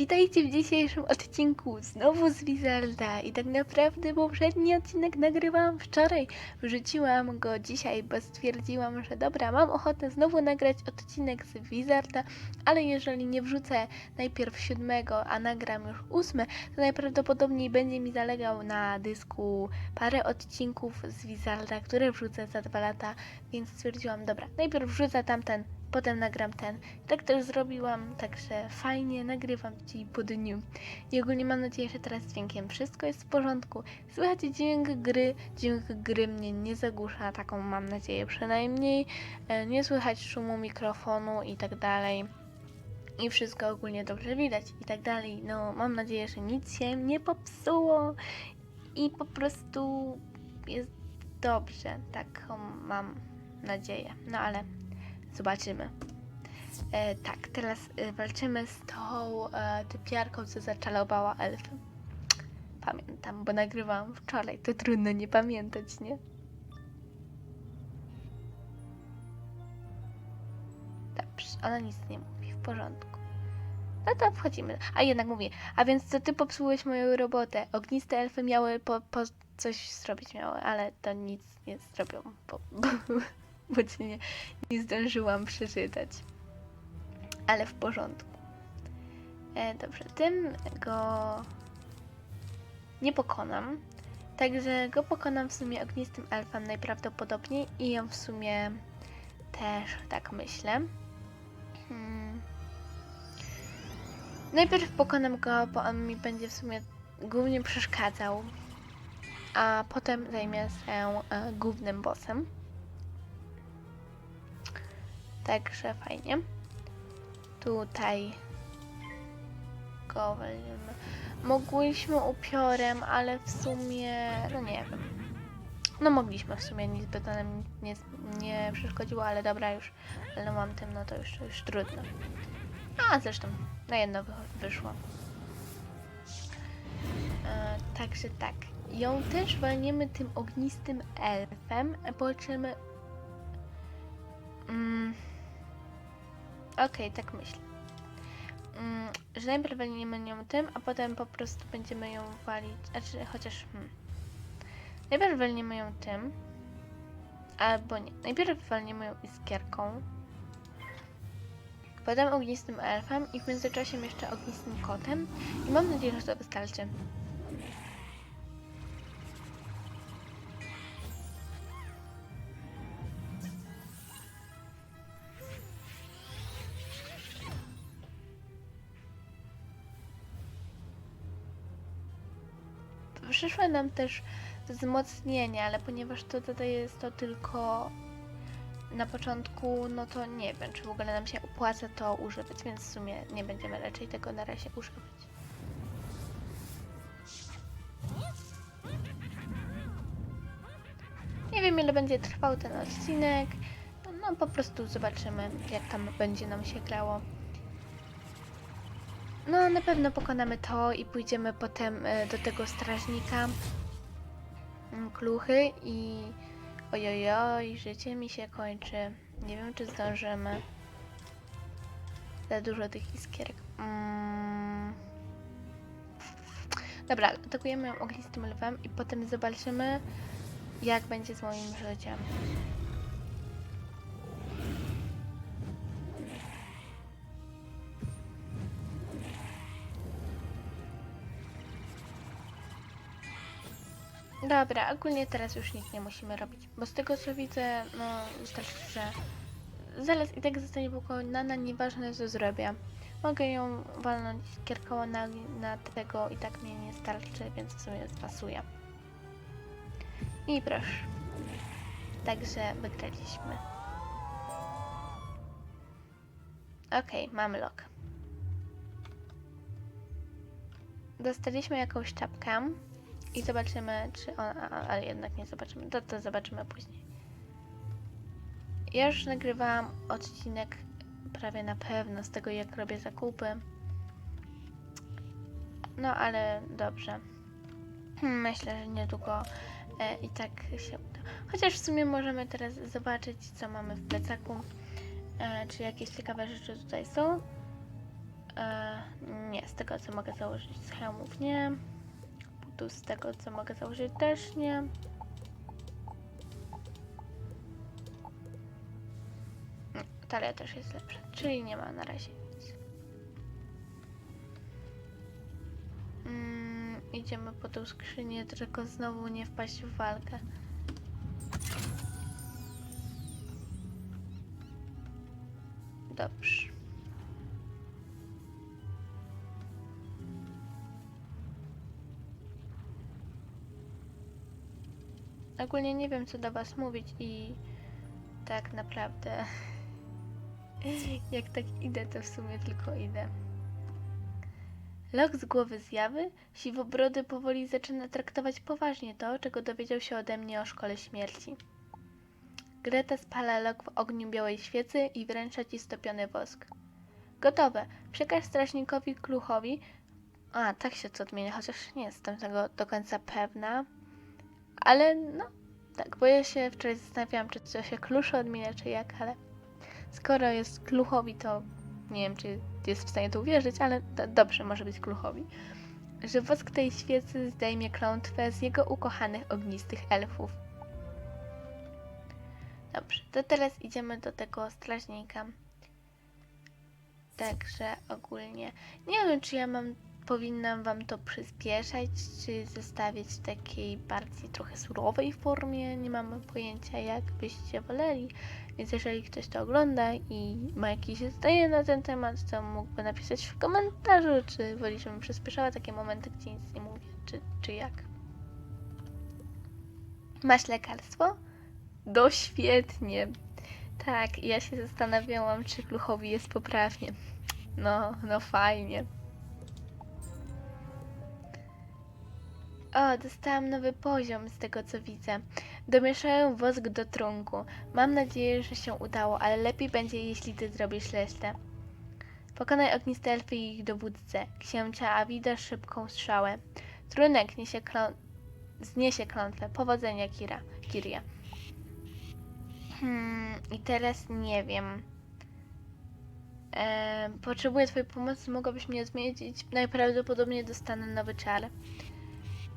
Witajcie w dzisiejszym odcinku znowu z Wizarda i tak naprawdę poprzedni odcinek nagrywałam wczoraj. Wrzuciłam go dzisiaj, bo stwierdziłam, że dobra, mam ochotę znowu nagrać odcinek z Wizarda, ale jeżeli nie wrzucę najpierw siódmego, a nagram już ósmy, to najprawdopodobniej będzie mi zalegał na dysku parę odcinków z Wizarda, które wrzucę za dwa lata, więc stwierdziłam, dobra, najpierw wrzucę tamten, potem nagram ten. Tak też zrobiłam, także fajnie nagrywam Ci po dniu. I ogólnie mam nadzieję, że teraz z dźwiękiem wszystko jest w porządku. Słychać dźwięk gry, dźwięk gry mnie nie zagłusza, taką mam nadzieję przynajmniej. E, Nie słychać szumu mikrofonu i tak dalej. I wszystko ogólnie dobrze widać i tak dalej. No, mam nadzieję, że nic się nie popsuło i po prostu jest dobrze. Taką mam nadzieję. No ale Zobaczymy. E, tak, teraz e, walczymy z tą e, typiarką, co zaczalowała elfy. Pamiętam, bo nagrywałam wczoraj. To trudno nie pamiętać, nie? Dobrze, ona nic nie mówi, w porządku. No to wchodzimy. A jednak mówię, a więc co ty popsułeś moją robotę? Ogniste elfy miały po, po coś zrobić miały, ale to nic nie zrobią, bo, bo, bo cię nie, nie zdążyłam przeczytać. Ale w porządku. E, dobrze, tym go nie pokonam. Także go pokonam w sumie ognistym elfem najprawdopodobniej i ją w sumie też tak myślę. Hmm. Najpierw pokonam go, bo on mi będzie w sumie głównie przeszkadzał, a potem zajmie się e, głównym bossem. Także fajnie. Tutaj go. Mogłyśmy upiorem, ale w sumie, no nie wiem. No mogliśmy w sumie, nic by to nam nie, nie przeszkodziło, ale dobra już, ale mam tym, no to już, już trudno. A zresztą na jedno wy, wyszło. E, także tak. Ją też walniemy tym ognistym elfem, po czym Mm. Okej, tak myślę. Mm, że najpierw walniemy nią tym, a potem po prostu będziemy ją walić. Znaczy, chociaż. Hmm. Najpierw walniemy ją tym. Albo nie. Najpierw walniemy ją iskierką. Potem ognistym elfem i w międzyczasie jeszcze ognistym kotem. I mam nadzieję, że to wystarczy. Przyszły nam też wzmocnienia, ale ponieważ to tutaj jest to tylko na początku, no to nie wiem, czy w ogóle nam się opłaca to używać, więc w sumie nie będziemy raczej tego na razie używać. Nie wiem, ile będzie trwał ten odcinek. No po prostu zobaczymy, jak tam będzie nam się grało. No, na pewno pokonamy to i pójdziemy potem e, do tego strażnika mm, kluchy i ojojoj, życie mi się kończy. Nie wiem, czy zdążymy. Za dużo tych iskierek. Mm. Dobra, atakujemy ją ognistym lwem i potem zobaczymy, jak będzie z moim życiem. Dobra, ogólnie teraz już nic nie musimy robić, bo z tego co widzę, no wystarczy, że zaraz i tak zostanie pokonana, nieważne co zrobię. Mogę ją walnąć kierkoło na, na tego i tak mnie nie starczy, więc w sumie pasuje. I proszę. Także wygraliśmy. Okej, mamy lok. Dostaliśmy jakąś czapkę. I zobaczymy, czy on. A, ale jednak nie zobaczymy. To, to zobaczymy później. Ja już nagrywałam odcinek prawie na pewno z tego, jak robię zakupy. No ale dobrze. Hmm, Myślę, że niedługo e, i tak się uda. Chociaż w sumie możemy teraz zobaczyć, co mamy w plecaku. E, czy jakieś ciekawe rzeczy tutaj są. E, nie, z tego co mogę założyć z hełmów nie. Tu z tego co mogę założyć też nie. Mm, Talia też jest lepsza, czyli nie ma na razie nic. Mm, idziemy po tą skrzynię, tylko znowu nie wpaść w walkę. Dobrze. Ogólnie nie wiem, co do Was mówić i tak naprawdę jak tak idę, to w sumie tylko idę. Lok z głowy zjawy, siwobrody powoli zaczyna traktować poważnie to, czego dowiedział się ode mnie o szkole śmierci. Greta spala lok w ogniu białej świecy i wręcza ci stopiony wosk. Gotowe. Przekaż strażnikowi Kluchowi. A, tak się to odmienia, chociaż nie jestem tego do końca pewna. Ale no, tak, bo ja się wczoraj zastanawiałam, czy to się Klusze odmienia, czy jak, ale skoro jest Kluchowi, to nie wiem, czy jest w stanie to uwierzyć, ale do, dobrze, może być Kluchowi. Że wosk tej świecy zdejmie klątwę z jego ukochanych ognistych elfów. Dobrze, to teraz idziemy do tego strażnika. Także ogólnie nie wiem, czy ja mam powinnam wam to przyspieszać, czy zostawić w takiej bardziej trochę surowej formie. Nie mam pojęcia, jak byście woleli. Więc jeżeli ktoś to ogląda i ma jakieś zdanie na ten temat, to mógłby napisać w komentarzu, czy woli, żebym przyspieszała takie momenty, gdzie nic nie mówię, czy, czy jak. Masz lekarstwo? Do świetnie. Tak, ja się zastanawiałam, czy Kluchowi jest poprawnie. No, no fajnie. O, dostałam nowy poziom z tego co widzę. Domieszają wosk do trunku. Mam nadzieję, że się udało, ale lepiej będzie, jeśli ty zrobisz resztę. Pokonaj ogniste elfy i ich dowódcę. Księcia Awida szybką strzałę. Trunek niesie klą... zniesie klątwę. Powodzenia, Kira. Kiria. Hmm, i teraz nie wiem. Em, potrzebuję twojej pomocy, mogłabyś mnie zmienić. Najprawdopodobniej dostanę nowy czar.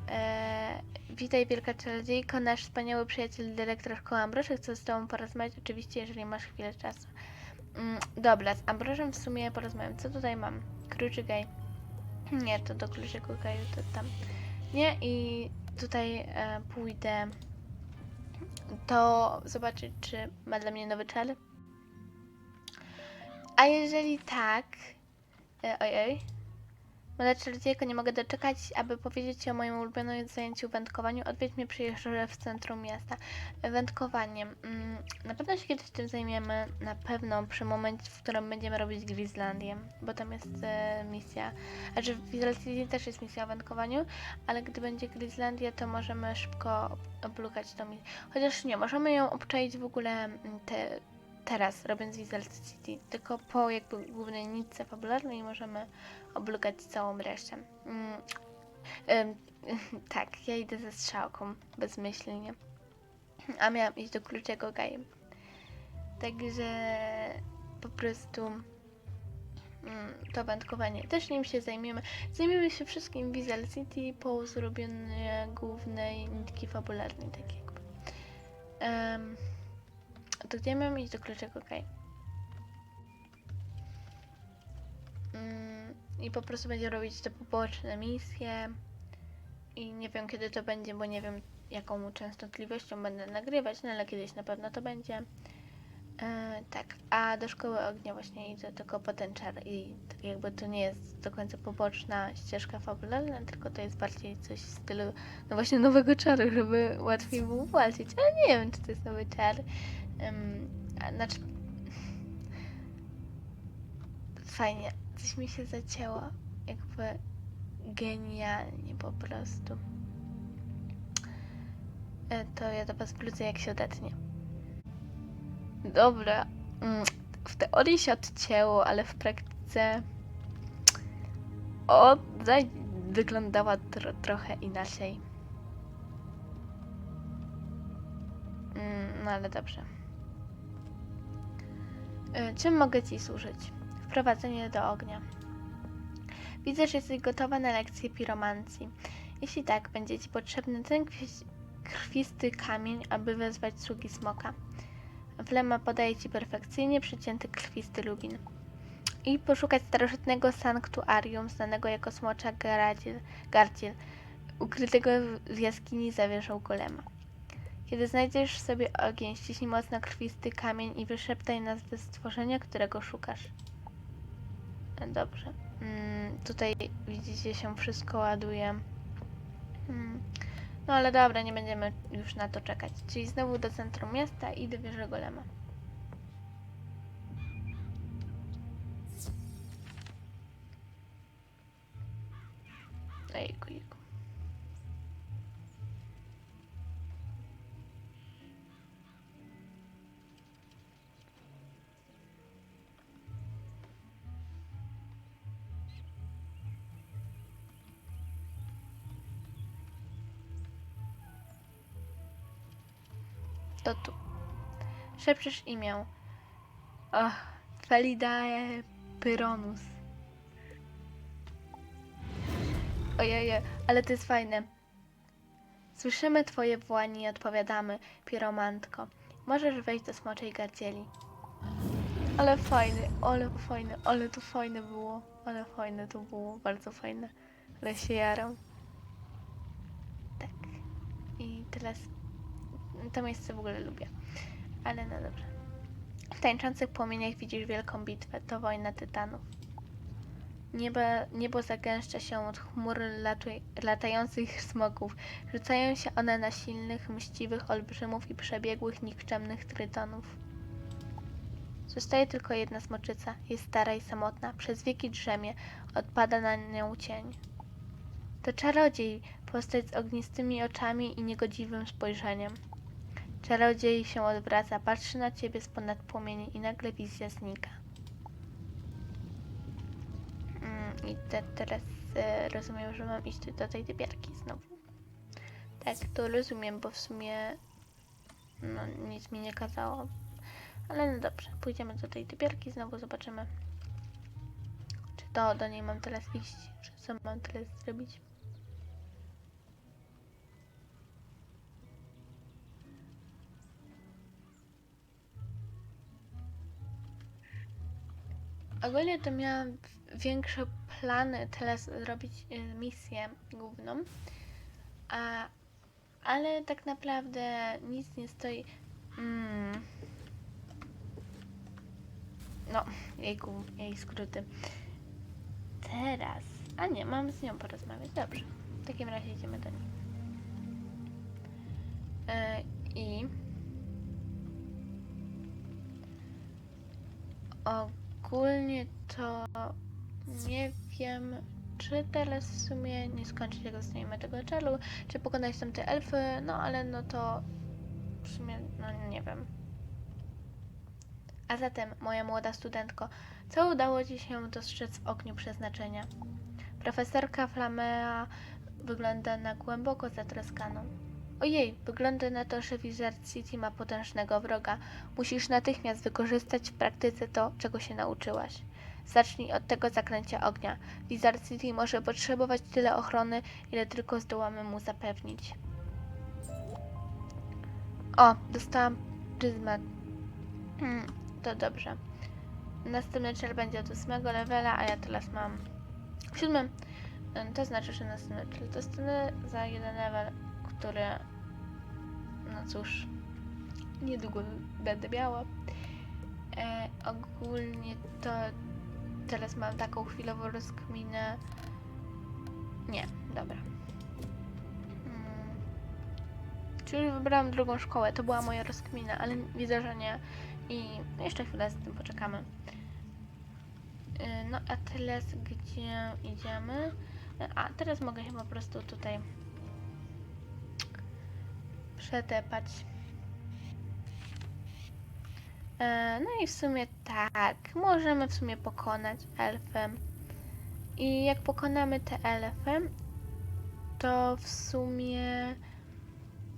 E, witaj wielka czarodziejko, nasz wspaniały przyjaciel dyrektor szkoły Ambroży chce z tobą porozmawiać, oczywiście jeżeli masz chwilę czasu. Mm, dobra, z Ambrożem w sumie porozmawiam. Co tutaj mam? Kluczygaj. Nie, to do kluczyku gaju, to tam. Nie, i tutaj e, pójdę to zobaczyć, czy ma dla mnie nowy czar. A jeżeli tak... E, ojej. Młoda czarodziejko, nie mogę doczekać, aby powiedzieć Ci o moim ulubionym zajęciu wędkowaniu. Odwiedź mnie przyjeżdżę w centrum miasta. Wędkowaniem. Mm, Na pewno się kiedyś tym zajmiemy, na pewno przy momencie, w którym będziemy robić Grislandię, bo tam jest e, misja. Znaczy w Grislandii też jest misja o wędkowaniu, ale gdy będzie Grislandia, to możemy szybko oblukać tą misję. Chociaż nie, możemy ją obczaić w ogóle mm, te, teraz, robiąc City, tylko po jakby głównej nitce fabularnej możemy oblukać całą resztę. Mm. Ym, tak, ja idę ze strzałką, bezmyślnie. A miałam iść do kluczego gajem. Także po prostu mm, to wędkowanie też nim się zajmiemy. Zajmiemy się wszystkim Visual City po zrobieniu głównej nitki fabularnej, tak jakby. Ym, to gdzie mam iść do kluczego gajem? Mm, I po prostu będzie robić te poboczne misje. I nie wiem kiedy to będzie, bo nie wiem jaką częstotliwością będę nagrywać, no ale kiedyś na pewno to będzie. E, tak, a do szkoły ognia właśnie idę tylko po ten czar i tak jakby to nie jest do końca poboczna ścieżka fabularna, tylko to jest bardziej coś w stylu no właśnie nowego czaru, żeby łatwiej było walczyć, ale nie wiem czy to jest nowy czar. A, znaczy fajnie, coś mi się zacięło, jakby genialnie po prostu. E, To ja do was wrócę jak się odetnie. Dobra, mm, w teorii się odcięło, ale w praktyce o, zaj- wyglądała tro- trochę inaczej. Mm, No ale dobrze. E, Czym mogę ci służyć? Wprowadzenie do ognia. Widzę, że jesteś gotowa na lekcję piromancji. Jeśli tak, będzie Ci potrzebny ten krwisty kamień, aby wezwać sługi smoka. Wlema podaje Ci perfekcyjnie przycięty krwisty lubin. I poszukać starożytnego sanktuarium, znanego jako smocza Gardziel, ukrytego w- jaskini zawierzą golema. Kiedy znajdziesz sobie ogień, ściśnij mocno krwisty kamień i wyszeptaj nazwę stworzenia, którego szukasz. E, Dobrze. Mm, tutaj widzicie się wszystko ładuje. Mm. No ale dobra, nie będziemy już na to czekać. Czyli znowu do centrum miasta i do wieży golema. Szepczesz imię. Ach, Felidae Pyronus. Ojeje, ale to jest fajne. Słyszymy twoje wołanie i odpowiadamy, piromantko. Możesz wejść do smoczej gardzieli. Ale fajne, ale fajne, ale to fajne było. Ale fajne to było, bardzo fajne. Ale się jaram. Tak. I teraz to miejsce w ogóle lubię. Ale no dobrze. W tańczących płomieniach widzisz wielką bitwę. To wojna tytanów. Niebo, niebo zagęszcza się od chmur latuj, latających smogów. Rzucają się one na silnych, mściwych olbrzymów i przebiegłych, nikczemnych trytonów. Zostaje tylko jedna smoczyca. Jest stara i samotna. Przez wieki drzemie. Odpada na nią cień. To czarodziej, postać z ognistymi oczami i niegodziwym spojrzeniem. Czarodziej się odwraca, patrzy na ciebie z ponad płomieni i nagle wizja znika. Mm, I te, teraz e, rozumiem, że mam iść do tej typiarki znowu. Tak, to rozumiem, bo w sumie no, nic mi nie kazało. Ale no dobrze, pójdziemy do tej typiarki, znowu zobaczymy. Czy to do niej mam teraz iść, czy co mam teraz zrobić. Ogólnie to miałam większe plany teraz zrobić y, misję główną, a, ale tak naprawdę nic nie stoi. Mm. No, jejku, jej skróty. Teraz, a nie, mam z nią porozmawiać. Dobrze, w takim razie idziemy do niej. E, I ogólnie to nie wiem, czy teraz w sumie nie skończyć tego znajomego tego czalu, czy pokonać tam te elfy, no ale no to w sumie, no nie wiem. A zatem, moja młoda studentko, co udało Ci się dostrzec w ogniu przeznaczenia? Profesorka Flamea wygląda na głęboko zatroskaną. Ojej, wygląda na to, że Wizard City ma potężnego wroga. Musisz natychmiast wykorzystać w praktyce to, czego się nauczyłaś. Zacznij od tego zaklęcia ognia. Wizard City może potrzebować tyle ochrony, ile tylko zdołamy mu zapewnić. O, dostałam pryzmat. Hmm, to dobrze. Następny cel będzie od 8 levela, a ja teraz mam 7. To znaczy, że następny cel dostanę za jeden level, który, no cóż, niedługo będę miała. E, ogólnie to teraz mam taką chwilową rozkminę. Nie, dobra. Hmm. Czyli wybrałam drugą szkołę, to była moja rozkmina, ale widzę, że nie. I jeszcze chwilę z tym poczekamy. Y, No a teraz gdzie idziemy? Y, A teraz mogę się po prostu tutaj przetepać. E, No i w sumie tak, możemy w sumie pokonać elfem. I jak pokonamy te elfem, to w sumie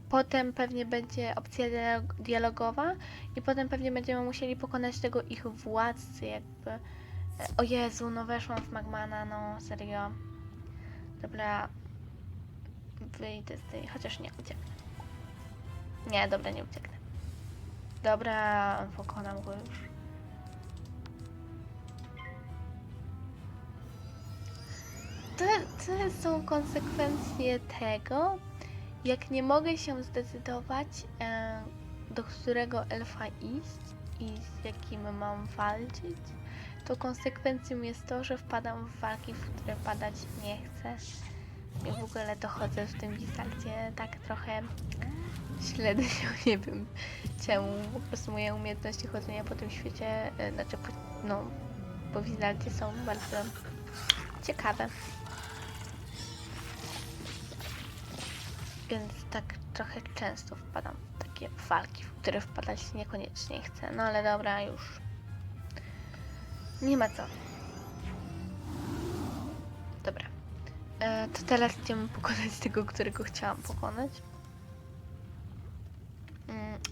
potem pewnie będzie opcja dialog- dialogowa i potem pewnie będziemy musieli pokonać tego ich władcy jakby. E, O Jezu, no weszłam w Magmana, no serio. Dobra. Wyjdę z tej, chociaż nie ucieknę. Nie, dobra, nie ucieknę. Dobra, pokonam go już. To, to są konsekwencje tego, jak nie mogę się zdecydować, e, do którego elfa iść i z jakim mam walczyć, to konsekwencją jest to, że wpadam w walki, w które padać nie chcę. I w ogóle to chodzę w tym Wizardzie tak trochę śledzę, nie wiem czemu. Po prostu moje umiejętności chodzenia po tym świecie, e, znaczy no, po Wizardzie są bardzo ciekawe. Więc tak trochę często wpadam w takie walki, w które wpadać niekoniecznie chcę. No ale dobra, już. Nie ma co. Dobra. E, to teraz idziemy pokonać tego, którego chciałam pokonać.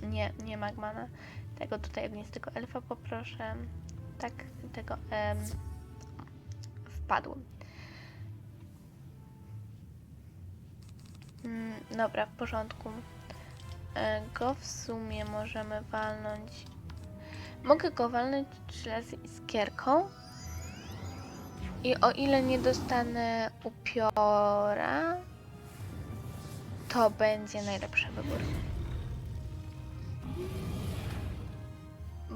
Nie, nie Magmana. Tego tutaj ognistego elfa poproszę. Tak, tego em, wpadłem. Mm, dobra, w porządku. E, Go w sumie możemy walnąć. Mogę go walnąć trzy razy iskierką. I o ile nie dostanę upiora, to będzie najlepszy wybór.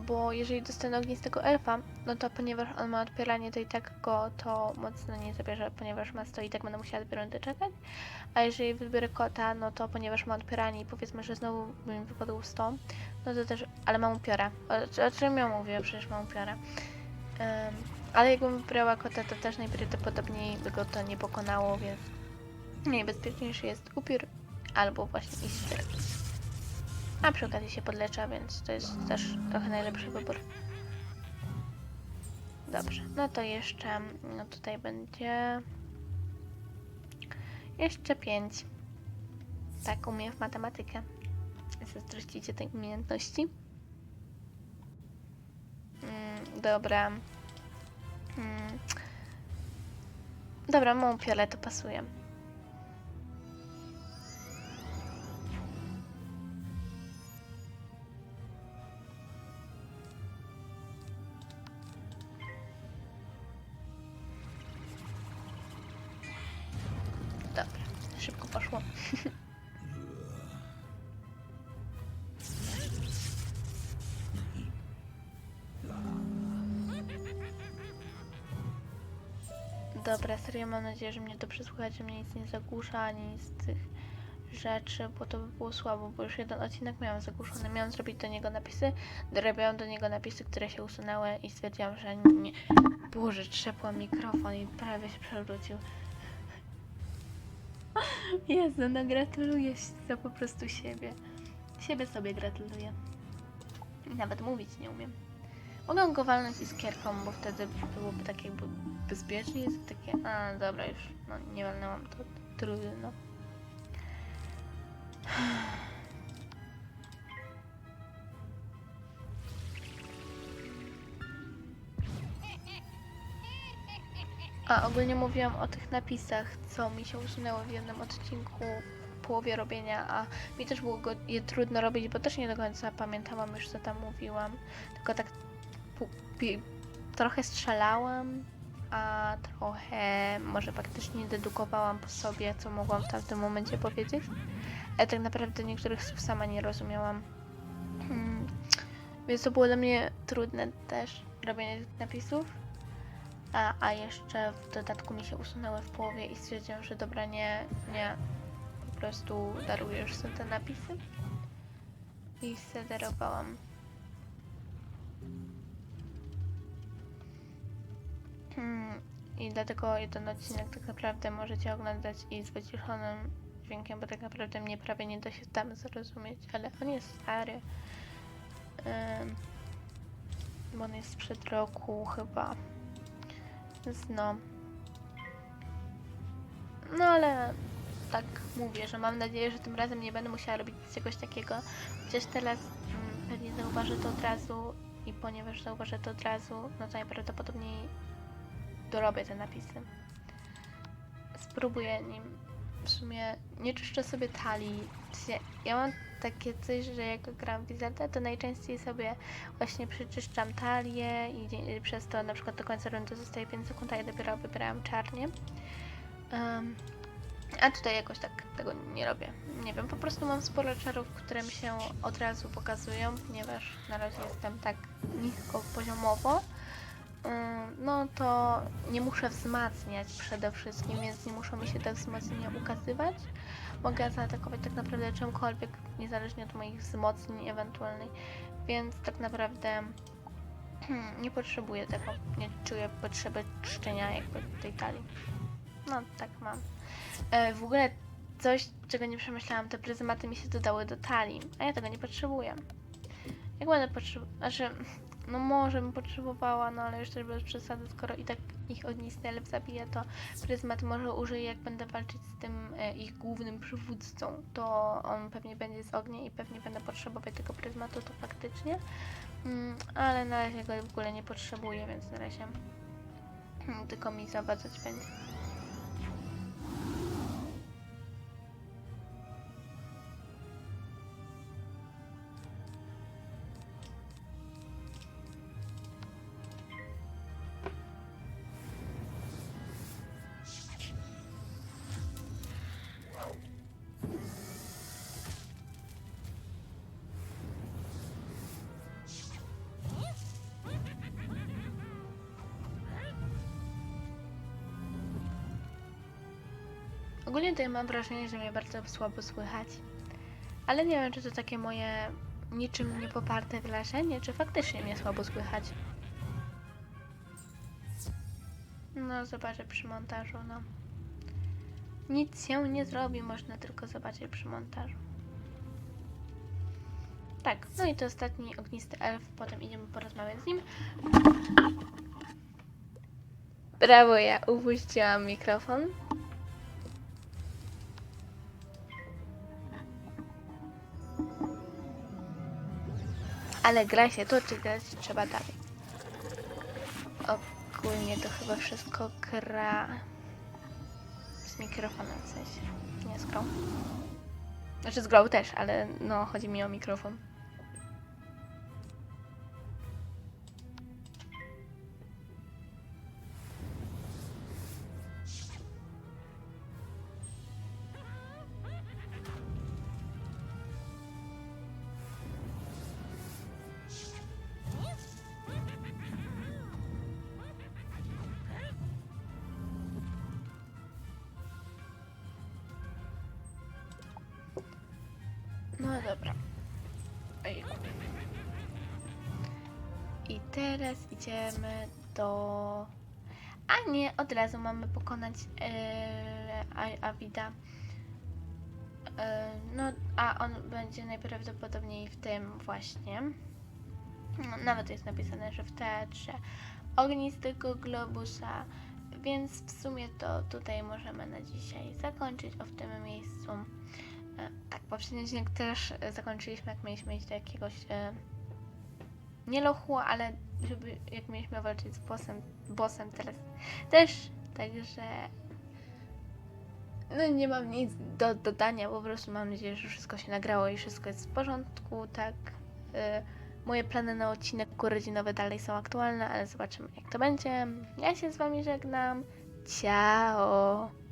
Bo jeżeli dostanę ognistego elfa, no to ponieważ on ma odpieranie, to i tak go to mocno nie zabierze, ponieważ ma 100 i tak będę musiała dwie czekać. A jeżeli wybiorę kota, no to ponieważ ma odpieranie i powiedzmy, że znowu mi wypadło 100, no to też, ale mam upiora. O, o czym ja mówię? Przecież mam upiora. Em, ale jakbym wybrała kota, to też najprawdopodobniej by go to nie pokonało, więc najbezpieczniejszy jest upiór albo właśnie iskierka. A przy okazji się podlecza, więc to jest też trochę najlepszy wybór. Dobrze, no to jeszcze no tutaj będzie jeszcze pięć. Tak, umiem w matematykę. Zazdrościcie tej umiejętności. Mm, dobra. Mm. Dobra, mam piole, to pasuje. Mam nadzieję, że mnie dobrze słuchać, że mnie nic nie zagłusza, ani nic z tych rzeczy, bo to by było słabo, bo już jeden odcinek miałam zagłuszony. Miałam zrobić do niego napisy, dorobiłam do niego napisy, które się usunęły i stwierdziłam, że nie... Boże, trzepłam mikrofon i prawie się przewrócił. Jezu, no gratuluję za po prostu siebie. Siebie sobie gratuluję. Nawet mówić nie umiem. Mogę go walnąć iskierką, bo wtedy byłoby tak jakby bezpiecznie. Jest takie, a dobra już, no nie walnęłam, to trudno. A ogólnie mówiłam o tych napisach, co mi się usunęło w jednym odcinku w połowie robienia, a mi też było je trudno robić, bo też nie do końca pamiętałam już co tam mówiłam, tylko tak trochę strzelałam, a trochę może faktycznie dedukowałam po sobie, co mogłam w tamtym momencie powiedzieć. Ale tak naprawdę niektórych słów sama nie rozumiałam. Hmm. Więc to było dla mnie trudne też robienie tych napisów. A, a jeszcze w dodatku mi się usunęły w połowie i stwierdziłam, że dobra, nie, nie, po prostu daruję już sobie te napisy. I zederowałam. Hmm, I dlatego jeden odcinek tak naprawdę możecie oglądać i z wyciszonym dźwiękiem, bo tak naprawdę mnie prawie nie da się tam zrozumieć, ale on jest stary. Ym, on jest sprzed roku chyba. Więc no. No ale tak mówię, że mam nadzieję, że tym razem nie będę musiała robić czegoś takiego. Chociaż teraz mm, pewnie zauważę to od razu i ponieważ zauważę to od razu, no to najprawdopodobniej dorobię te napisy. Spróbuję nim. W sumie nie czyszczę sobie talii. Ja mam takie coś, że jak gram w Wizarda, to najczęściej sobie właśnie przyczyszczam talię i przez to na przykład do końca rundy zostaje 5 sekund, a ja dopiero wybierałam czarnie. Em, a tutaj jakoś tak tego nie robię. Nie wiem, po prostu mam sporo czarów, które mi się od razu pokazują, ponieważ na razie jestem tak nisko poziomowo. Ym, No to nie muszę wzmacniać przede wszystkim, więc nie muszą mi się te wzmocnienia ukazywać. Mogę zaatakować tak naprawdę czymkolwiek, niezależnie od moich wzmocnień ewentualnych, więc tak naprawdę hmm, nie potrzebuję tego. Nie czuję potrzeby czczenia jakby tej talii. No tak mam. E, w ogóle coś, czego nie przemyślałam, te pryzmaty mi się dodały do talii, a ja tego nie potrzebuję. Jak będę potrzebować, znaczy, no może bym potrzebowała, no ale już też bez przesady, skoro i tak ich ognisty elf zabija, to pryzmat może użyję, jak będę walczyć z tym e, ich głównym przywódcą, to on pewnie będzie z ognia i pewnie będę potrzebować tego pryzmatu, to faktycznie, mm, ale na razie go w ogóle nie potrzebuję, więc na razie tylko mi zawadzać będzie. Ogólnie ja mam wrażenie, że mnie bardzo słabo słychać. Ale nie wiem, czy to takie moje niczym nie poparte wrażenie, czy faktycznie mnie słabo słychać. No, zobaczę przy montażu, no. Nic się nie zrobi, można tylko zobaczyć przy montażu. Tak, no i to ostatni ognisty elf, potem idziemy porozmawiać z nim. Brawo, ja upuściłam mikrofon. Ale gra się toczy, grać trzeba dalej. Ogólnie to chyba wszystko gra z mikrofonem w sensie, nie z grą. Znaczy z grą też, ale no chodzi mi o mikrofon. Idziemy do... A nie, od razu mamy pokonać e, A- Avida. E, no, a on będzie najprawdopodobniej w tym właśnie. No, nawet jest napisane, że w teatrze ognistego globusa. Więc w sumie to tutaj możemy na dzisiaj zakończyć o w tym miejscu. E, Tak, poprzedni odcinek też e, zakończyliśmy, jak mieliśmy iść do jakiegoś e, nie lochu, ale żeby, jak mieliśmy walczyć z bossem, bossem teraz też, także no nie mam nic do dodania, po prostu mam nadzieję, że wszystko się nagrało i wszystko jest w porządku, tak. E, moje plany na odcinek urodzinowy dalej są aktualne, ale zobaczymy jak to będzie. Ja się z wami żegnam. Ciao!